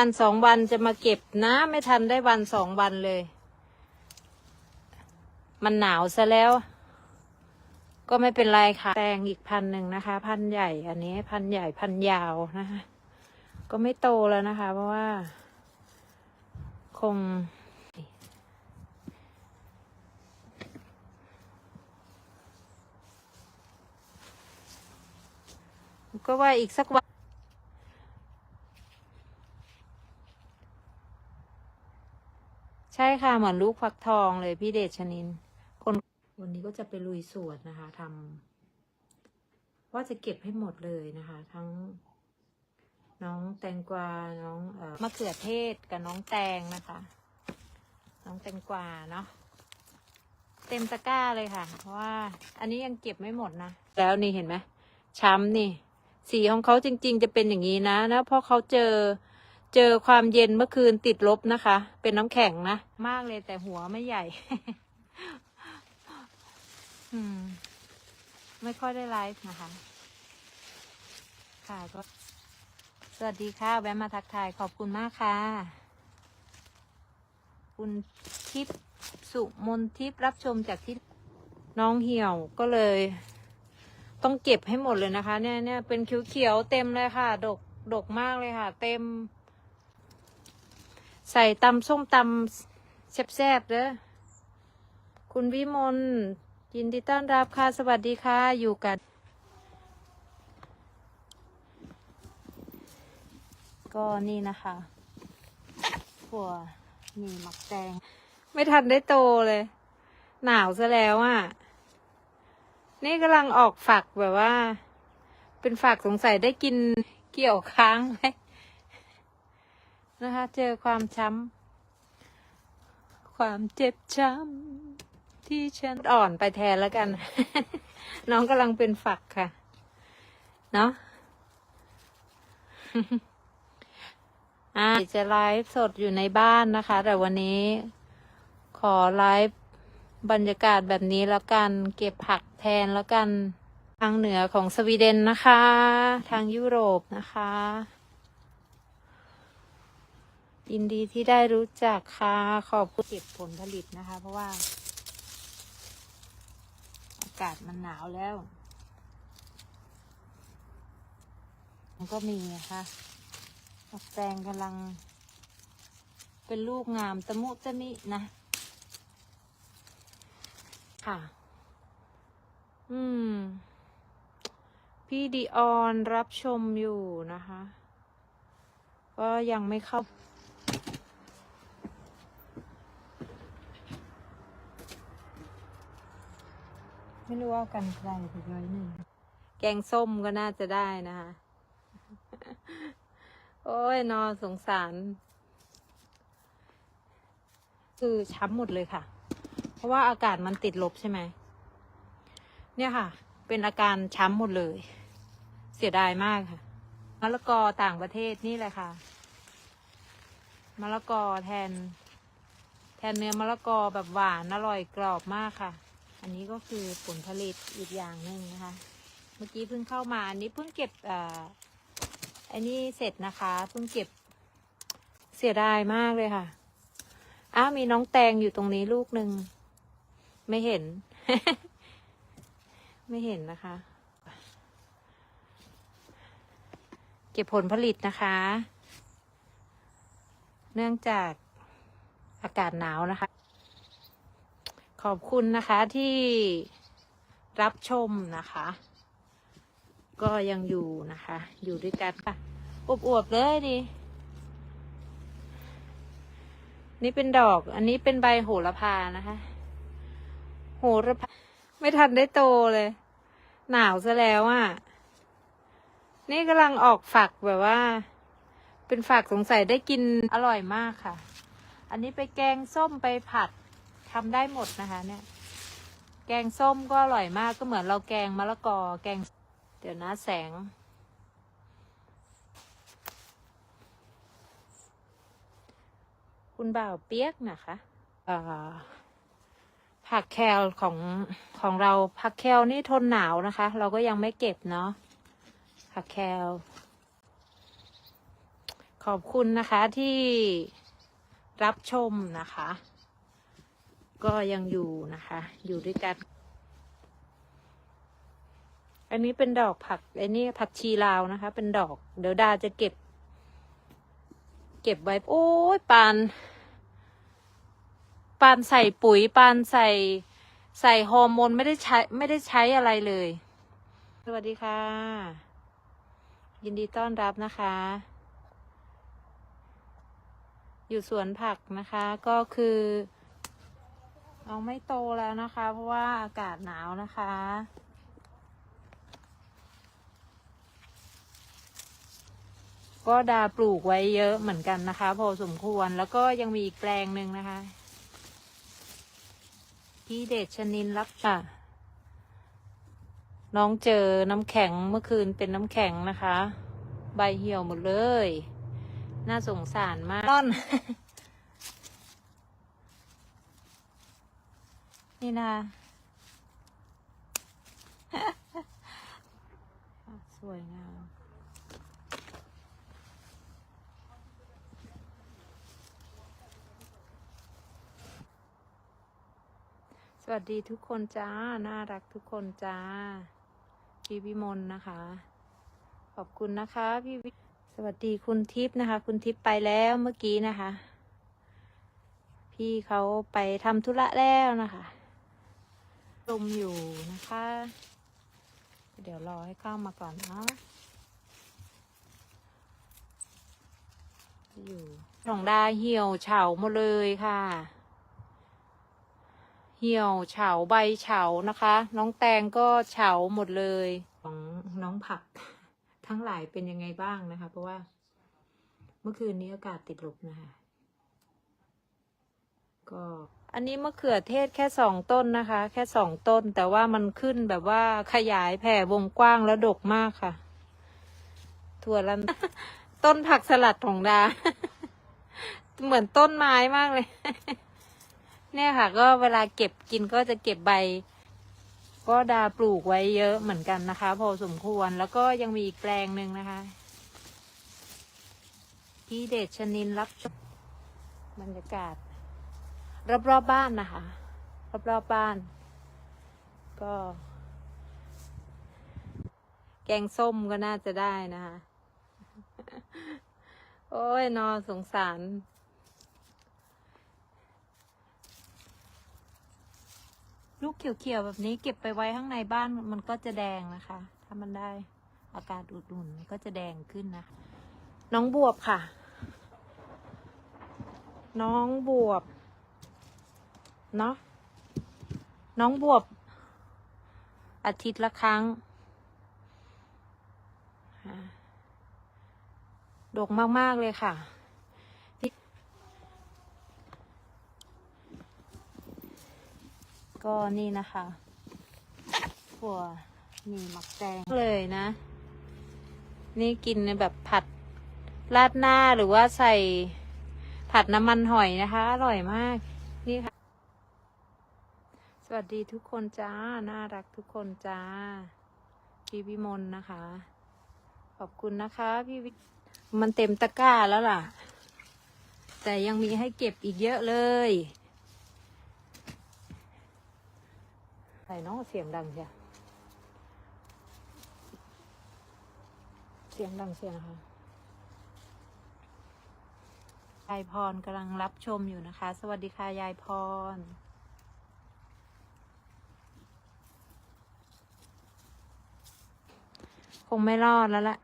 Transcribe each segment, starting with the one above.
วันสองวันจะมาเก็บนะ ไม่ทันได้วันสองวันเลย มันหนาวซะแล้ว ก็ไม่เป็นไรค่ะ แตงอีกพันหนึ่งนะคะ พันใหญ่อันนี้ พันใหญ่พันยาวนะคะ ก็ไม่โตแล้วนะคะ เพราะว่า คง ก็ว่าอีกสักวัน ใช่ ค่ะเหมือนลูกฟักทองเลยพี่เดชชนิน คนวันนี้ก็จะไปลุยสวนนะคะทำว่าจะเก็บให้หมดเลยนะคะ ทั้ง น้องแตงกวา น้องเอ่อมะเขือเทศกับน้องแตงนะคะ น้องแตงกวาเนาะเต็มตะกร้าเลยค่ะ เพราะว่าอันนี้ยังเก็บไม่หมดนะ แล้วนี่เห็นไหมช้ำนี่ สีของเขาจริง ๆ จะเป็นอย่างนี้นะนะเพราะเขาเจอ เจอความเย็นเมื่อคืนติดลบนะคะ เป็นน้ำแข็งนะ มากเลยแต่หัวไม่ใหญ่ อืม ไม่ค่อยได้ไลฟ์นะคะ ค่ะก็ สวัสดีค่ะ แวะมาทักทายขอบคุณมากค่ะ คุณทิพย์สุมนทิพย์รับชมจากที่น้องเหี่ยวก็เลย ต้องเก็บให้หมดเลยนะคะ เนี่ยเนี่ยเป็นเขียวๆเต็มเลยค่ะ ดกดกมากเลยค่ะ เต็ม ใส่ตำส้มตำแซ่บๆเด้อคุณวิมลยินดีต้อนรับค่ะ สวัสดีค่ะ อยู่กัน ก็นี่นะคะถั่วมีหมักแตง ไม่ทันได้โตเลย หนาวซะแล้วอะ่ะ นี่กำลังออกฝักแบบว่า เป็นฝักสงสัยได้กินเกี่ยวค้างไหม นะคะ เจอความช้ำความเจ็บช้ำที่ฉันอ่อนไปแทนแล้วกัน น้องกำลังเป็นฝักค่ะ เนาะอ่าจะไลฟ์สดอยู่ในบ้านนะคะ แต่วันนี้ขอไลฟ์บรรยากาศแบบนี้แล้วกัน เก็บผักแทนแล้วกัน ทางเหนือของสวีเดนนะคะ ทางยุโรปนะคะ ยินดีที่ได้รู้จักค่ะขอบคุณเก็บผลผลิตนะคะ เพราะว่า อากาศมันหนาวแล้ว มันก็มีนะคะผักแตงกำลัง เป็นลูกงามตะมุตะมินะ ค่ะ อืม พี่ดีออนรับชมอยู่นะคะ ก็ยังไม่เข้า ไม่รู้ว่าเอากันใครไปร้อยหนึ่งแกงส้มก็น่าจะได้นะคะ โอ้ยนอสงสาร คือช้ำหมดเลยค่ะ เพราะว่าอากาศมันติดลบใช่ไหม เนี่ยค่ะ เป็นอาการช้ำหมดเลย เสียดายมากค่ะมะละกอต่างประเทศนี่แหละค่ะมะละกอแทน แทนเนื้อมะละกอแบบหวานอร่อยกรอบมากค่ะ อันนี้ก็คือผลผลิตอีกอย่างหนึ่งนะคะ เมื่อกี้เพิ่งเข้ามา อันนี้เพิ่งเก็บอ่าอันนี้เสร็จนะคะ เพิ่งเก็บเสียดายมากเลยค่ะ อ้าวมีน้องแตงอยู่ตรงนี้ลูกหนึ่ง ไม่เห็น ไม่เห็นนะคะ เก็บผลผลิตนะคะ เนื่องจากอากาศหนาวนะคะ ขอบคุณนะคะที่รับชมนะคะ ก็ยังอยู่นะคะ อยู่ด้วยกันค่ะอวบๆเลยดินี่เป็นดอก อันนี้เป็นใบโหระพานะคะ โหระพา ไม่ทันได้โตเลย หนาวซะแล้วอะ่ะ นี่กำลังออกฝักแบบว่า เป็นฝักสงสัยได้กินอร่อยมากค่ะ อันนี้ไปแกงส้มไปผัด ทำได้หมดนะคะ เนี่ย แกงส้มก็อร่อยมากก็เหมือนเราแกงมะละกอ แกง เดี๋ยวนะแสง คุณบ่าวเปียกนะคะผักแคลของของเราผักแคลนี่ทนหนาวนะคะ เราก็ยังไม่เก็บเนาะผักแคลขอบคุณนะคะที่รับชมนะคะ ก็ยังอยู่นะคะ อยู่ด้วยกัน อันนี้เป็นดอกผักไอ้นี่ผักชีลาวนะคะ เป็นดอก เดี๋ยวดาจะเก็บ เก็บไว้ โอ้ยปาน ปานใส่ปุ๋ย ปานใส่ ใส่ฮอร์โมนไม่ได้ใช้ ไม่ได้ใช้อะไรเลย สวัสดีค่ะ ยินดีต้อนรับนะคะอยู่สวนผักนะคะก็คือ เอาไม่โตแล้วนะคะ เพราะว่าอากาศหนาวนะคะ ก็ดาปลูกไว้เยอะเหมือนกันนะคะ พอสมควรแล้วก็ยังมีอีกแปลงหนึ่งนะคะพี่เดชชนินรับค่ะ น้องเจอน้ำแข็งเมื่อคืนเป็นน้ำแข็งนะคะ ใบเหี่ยวหมดเลย น่าสงสารมากร่อน นี่นะ สวยงามสวัสดีทุกคนจ้า น่ารักทุกคนจ้า พี่วิมลนะคะ ขอบคุณนะคะพี่วิสวัสดีคุณทิพย์นะคะ คุณทิพย์ไปแล้วเมื่อกี้นะคะ พี่เขาไปทำธุระแล้วนะคะ ชมอยู่นะคะ เดี๋ยวรอให้เข้ามาก่อนเนาะอยู่สองดาเหี่ยวเฉาหมดเลยค่ะ เหี่ยวเฉาใบเฉานะคะ น้องแตงก็เฉาหมดเลย ของน้องผัก ทั้งหลายเป็นยังไงบ้างนะคะ เพราะว่า เมื่อคืนนี้อากาศติดลบนะคะ ก็ อันนี้มะเขือเทศแค่สองต้นนะคะ แค่สองต้น แต่ว่ามันขึ้นแบบว่าขยายแผ่วงกว้างแล้วดกมากค่ะ ถั่วลันต้นผักสลัดของดา เหมือนต้นไม้มากเลย เนี่ยค่ะ ก็เวลาเก็บกินก็จะเก็บใบ ก็ดาปลูกไว้เยอะเหมือนกันนะคะ พอสมควรแล้วก็ยังมีอีกแปลงหนึ่งนะคะพี่เดชชนินรับชมบรรยากาศ รอบๆบบ้านนะคะ รอบๆบบ้าน ก็ แกงส้มก็น่าจะได้นะคะ โอ้ยนอสงสารลูกเขียวๆแบบนี้เก็บไปไว้ข้างในบ้านมันก็จะแดงนะคะ ถ้ามันได้อากาศอุ่นๆก็จะแดงขึ้นนะคะน้องบวบค่ะ น้องบวบ เนาะน้องบวบ อาทิตย์ละครั้งอ่าดกมาก ๆ เลยค่ะ ก็นี่นะคะถั่วมีหมักแตงเลยนะ นี่กินในแบบผัดราดหน้าหรือว่าใส่ผัดน้ำมันหอยนะคะ อร่อยมาก นี่ค่ะ วัสดีทุกคนจ้า น่ารักทุกคนจ้า พี่วิมลนะคะ ขอบคุณนะคะ พี่วิมันเต็มตะกร้าแล้วล่ะ แต่ยังมีให้เก็บอีกเยอะเลยใส่น้องเสียงดังใช่เสียงดังเสียงค่ะยายพรกำลังรับชมอยู่นะคะ สวัสดีค่ะยายพร คงไม่รอดแล้วล่ะ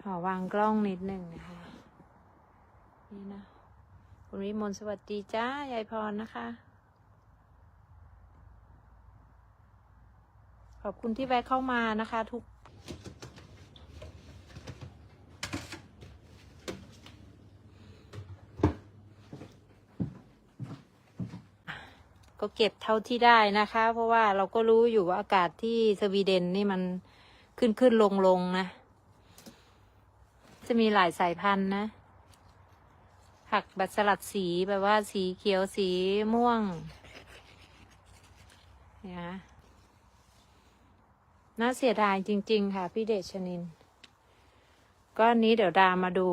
ขอวางกล้องนิดหนึ่งนะคะ นี่นะ คุณวิมลสวัสดีจ้ายายพรนะคะ ขอบคุณที่แวะเข้ามานะคะ ทุก ก็เก็บเท่าที่ได้นะคะ เพราะว่าเราก็รู้อยู่ว่าอากาศที่สวีเดนนี่มันขึ้นขึ้นลงลงนะ จะมีหลายสายพันธุ์นะ ผักบัตสลัดสีแบบว่าสีเขียวสีม่วงนะน่าเสียดายจริง ๆ ค่ะ พี่เดชนิน ก้อนนี้เดี๋ยวดามาดู